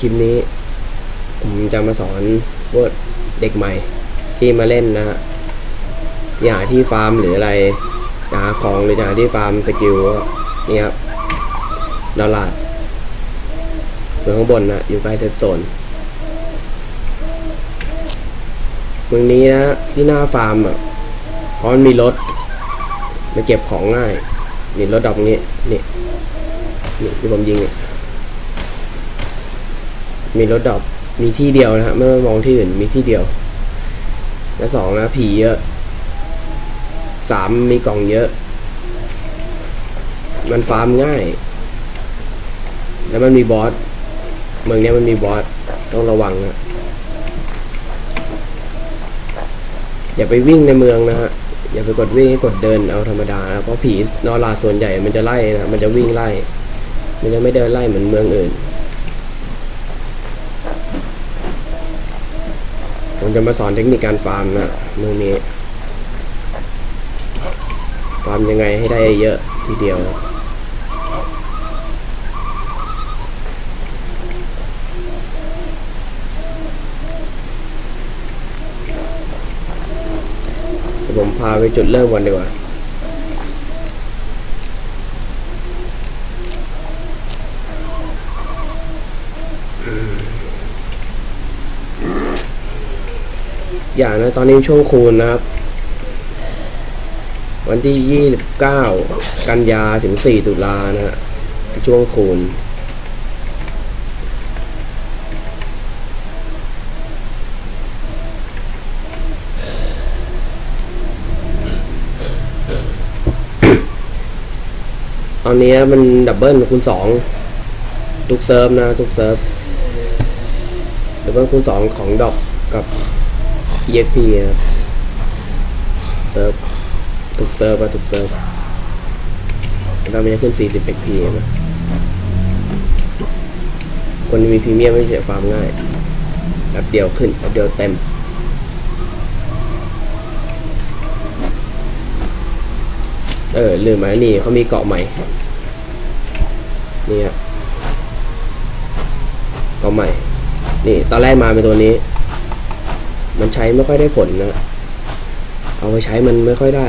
คลิปนี้ ผมจะมาสอนพวกเด็กใหม่ ที่มาเล่นนะฮะที่าที่ฟาร์มหรืออะไรจะหาของหรือจะหาที่ฟาร์มสกิลนี่ครับดอลลาร์อยู่ข้างบนนะอยู่ใกล้เซฟโซนเมืองนี้นะที่หน้าฟาร์มอะเพราะมันมีรถมาเก็บของง่าย นี่รถดอกนี้นี่นี่ที่ผมยิงอะ มีรถดอกมีที่เดียวนะฮะไม่ต้มองที่อื่นมีที่เดียว และสองนะผีเยอะสามมีกล่องเยอะ มันฟาร์มง่าย แล้วมันมีบอสเมืองเนี้ยมันมีบอสต้องระวังนะอย่าไปวิ่งในเมืองนะฮะอย่าไปกดวิ่งให้กดเดินเอาธรรมดานะเพราะผีนอราส่วนใหญ่มันจะไล่นะมันจะวิ่งไล่ มันจะไม่เดินไล่เหมือนเมืองอื่น ผมจะมาสอนเทคนิคการฟาร์มนะมือนี้ ฟาร์มยังไงให้ได้เยอะทีเดียวเดี๋ยวผมพาไปจุดเริ่มก่อนดีกว่า อย่างนะตอนนี้ช่วงคูณนะครับ วันที่ 29 กันยาถึง 4 ตุลานะฮะช่วงคูณตอนนี้มันดับเบิลคูณสองทุกเซิร์ฟนะ ทุกเซิร์ฟดับเบิลคูณสองของดอกกับ EXP นะครับเซิร์ฟทุกเซิร์ฟอะทุกเซิร์ฟแล้วมันจะขึ้น 40 XP นะคนมีพรีเมียมไม่ใช่ฟาร์มง่ายแป๊บเดียวขึ้นแป๊บเดียวเต็มเออลืมไปนี่เขามีเกาะใหม่ นี่ครับเกาะใหม่ นี่ ตอนแรกมาเป็นตัวนี้ มันใช้ไม่ค่อยได้ผลนะ เอาไปใช้มันไม่ค่อยได้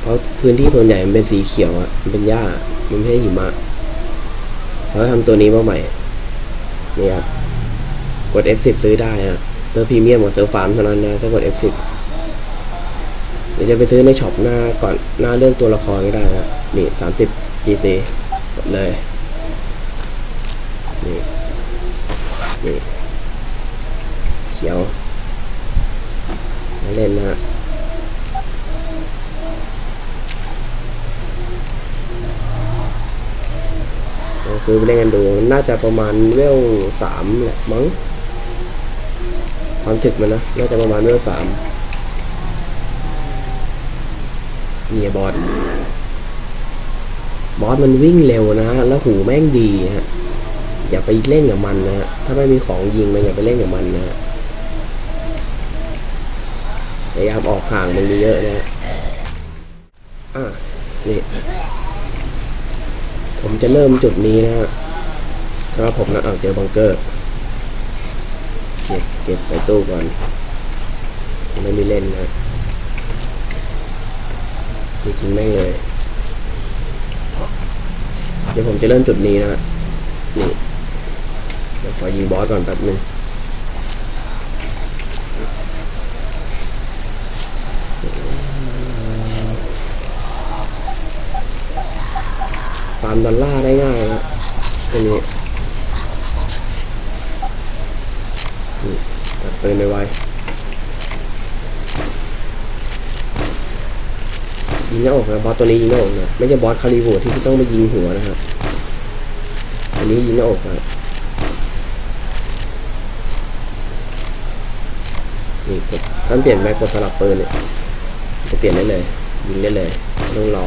เพราะพื้นที่ส่วนใหญ่มันเป็นสีเขียวอะมันเป็นหญ้า มันไม่ใช่หิมะเขาทำตัวนี้มาใหม่ นี่ครับ กด F10 ซื้อได้นะเซอร์พรีเมียมกับเซอร์ฟาร์มเท่านั้นนะถ้ากด F10 เดี๋ยวจะไปซื้อในช็อปหน้าก่อนหน้าเลือกตัวละครก็ได้นะนี่สามสิบ GC กดเลย นี่ นี่ เขียว เล่นนะซื้อไปเล่นกันดู น่าจะประมาณเวลสามแหละมั้งความถึกมันนะ น่าจะประมาณเวลสามเนี่ยบอส บอสมันวิ่งเร็วนะฮะ แล้วหูแม่งดีฮะ อย่าไปเล่นกับมันนะฮะ ถ้าไม่มีของยิงมันอย่าไปเล่นกับมันนะฮะ พยายามออกห่างมันเยอะนะฮะอะนี่ ผมจะเริ่มจุดนี้นะฮะสำหรับผมนะเอาเจอบังเกอร์เก็บเก็บใส่ตู้ก่อน ไม่มีเล่นนะจริงๆแม่งเลย เดี๋ยวผมจะเริ่มจุดนี้นะฮะนี่เดี๋ยวขอยิงบอสก่อนแป๊บนึงามดอลลาร์ได้ง่ายนะตัวนี้นี่ตัดปืนไปไวยิงหน้าอกนะบอสตัวนี้ยิงหน้าอกนะไม่ใช่บอสคาริโวที่ต้องไปยิงหัวนะครับอันนี้ยิงหน้าอกนะนี่ท่านเปลี่ยนไปกดสลับปืนเนี่ยจะเปลี่ยนได้เลยยิงได้เลยไม่ต้องรอ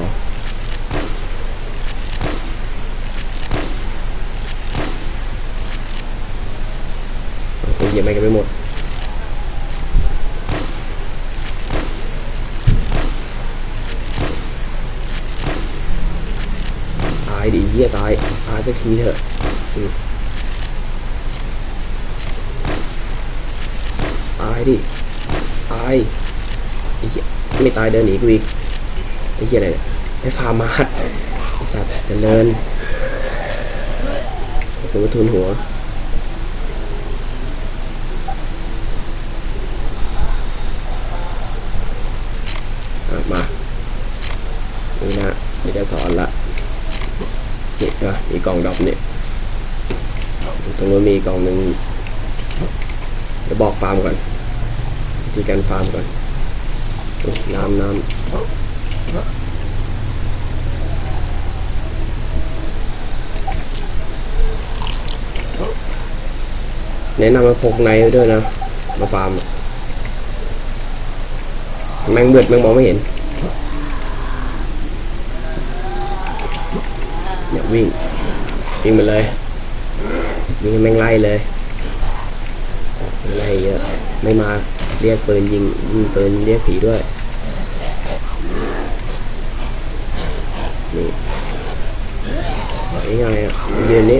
ดี๋ยวมันไม่หมดตายดิเหี้ยตายตายสักทีเถอะตายดิตายไอ้เหี้ยไม่ตายเดินหนีกูอีกไอ้เหี้ยอะไรเนี่ยไอ้ฟาร์มาร์สัตว์เดินโอ้โหทุนหัว มานี่นะเดี๋ยวจะสอนละนี่นะมีกล่องดอกเนี่ยตรงนู้นมีกล่องหนึ่งเดี๋ยวบอกฟาร์มก่อนวิธีการฟาร์มก่อนน้ำน้ำแนะนำมาพกไนด้วยนะ มาฟาร์มแมงเบืดแมงมองไม่เห็น เนี่ยวิ่งวิ่งไปเลยวิ่งแม่งไล่เลยไล่เยอะไม่มาเรียกปืนยิงยิงปืนเรียกผีด้วยนี่ง่ายๆอะยืนนี้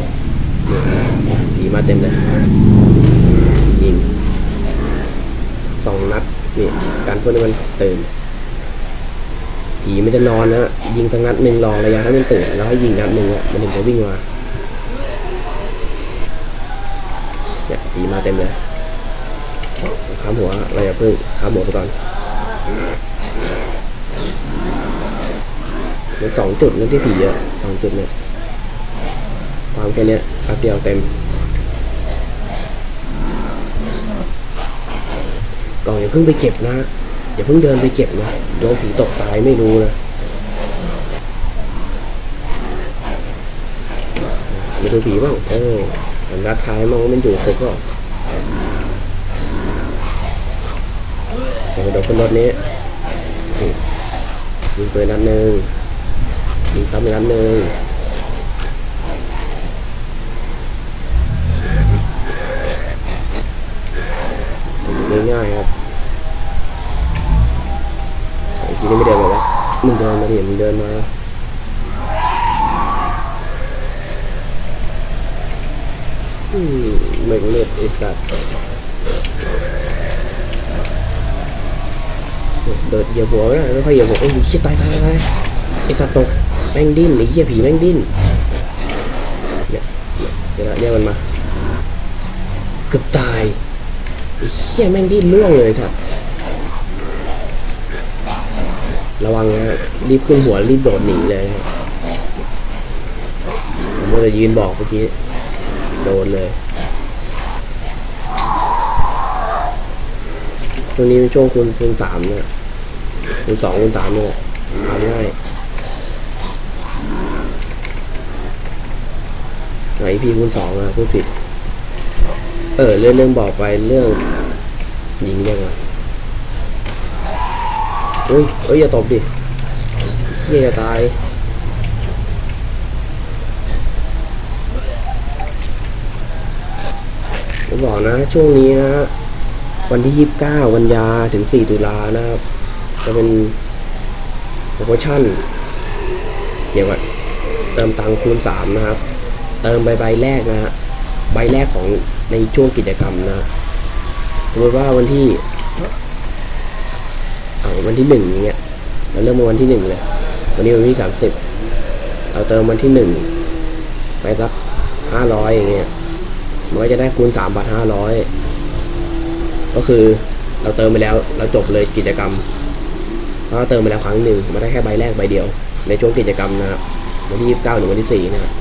นี่ผีมาเต็มเลยยิงสองนัดนี่การพื่อให้มันตื่น ผีไม่จะนอนนะยิงทั้งนัดหนึ่งรอระยะให้มันตื่นแล้วให้ยิงนัดหนึ่งอะมันถึงจะวิ่งมาเนี่ยผีมาเต็มเลยข้ามหัวเราอย่าเพิ่งข้ามหัวไปก่อนมันสองจุดนั่นที่ผีเยอะสองจุดเนี่ยฟามแค่นี้ยแป๊บเดียวเต็มกล่องอย่าเพิ่งไปเก็บนะ อย่าเพิ่งเดินไปเก็บนะโดนผีตกตายไม่รู้นะไปดูผีบ้างเออมันรัดท้ายมองว่ามันอยู่ครบก็แต่กระโดดขึ้นรถนี้มยิงปืนนัดหนึ่งยิงซ้ำอีกนัดหนึ่งง่ายๆครับ ไอ้ทีนี้ไม่เดินมาวะมึงเดินมาดิมึงเดินมาอืมไม่เล็ดไอ้สัตว์เดินเหยียบหัวไม่ได้ไม่ค่อยเหยียบหัวโอ้ยเชี่ยตายตายตายไอ้สัตว์ตกแม่งดิ้นไอ้เหี้ยผีแม่งดิ้นเนี่ยเดี๋ยวนะเรียกมันมาเกือบตายไอ้เหี้ยแม่งดิ้นล่วงเลยครับ ระวังนะรีบขึ้นหัวรีบโดดหนีเลยผมก็จะยืนบอกเมื่อกี้ โดนเลยช่วงนี้เป็นช่วงคูณคูณสามเนี่ยคูณสองคูณสามเนี่ยทำง่ายไหนพี่คูณสองอะพูดผิด เออ เรื่องเรื่องบอกไปเรื่องยิงเรื่องอะไร เฮ้ยเฮ้ยอย่าตบดิเฮียจะตายผมบอกนะ ช่วงนี้นะ วันที่ 29 กันยาถึง 4 ตุลานะครับ จะเป็นโปรโมชั่นเกี่ยวกับเติมตังค์คูณ 3 นะครับ เติมใบใบแรกนะฮะใบแรกของในช่วงกิจกรรมนะสมมติว่าวันที่ วันที่หนึ่งอย่างเงี้ยเราเริ่มวันที่หนึ่งเลย วันนี้วันที่สามสิบเราเติมวันที่หนึ่งไปสักห้าร้อยอย่างเงี้ยมันก็จะได้คูณสามบาทห้าร้อยก็คือเราเติมไปแล้วเราจบเลยกิจกรรมเพราะเติมไปแล้วครั้งหนึ่งมาได้แค่ใบแรกใบเดียว ในช่วงกิจกรรมนะครับวันที่ยี่สิบเก้าถึงวันที่สี่นะครับ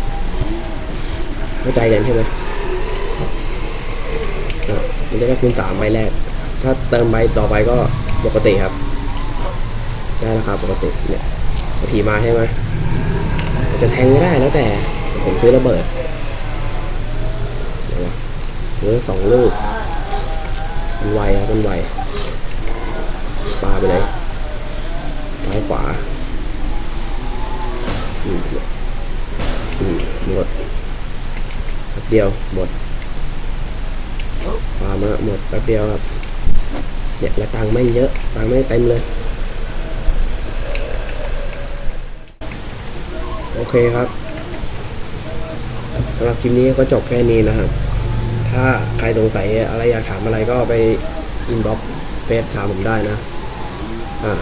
เข้าใจกันใช่ไหมอะมันจะได้คูณสามใบแรก ถ้าเติมใบต่อไปก็ปกติครับ ได้ราคาปกติเนี่ยบางทีมาใช่ไหมจะแทงไม่ได้แล้วแต่ผมซื้อระเบิดเดี๋ยววะเนื้อสองลูกมันไวครับมันไวปาไปเลยซ้ายขวาอืมหมดแป๊บเดียวหมดปามาหมดแป๊บเดียวครับเนี่ยและตังไม่เยอะตังไม่เต็มเลย โอ เคครับสำหรับคลิปนี้ก็จบแค่นี้นะครับ ถ้าใครสงสัยอะไรอยากถามอะไรก็ไปอินบ็อกเฟซถามผมได้นะ อ่า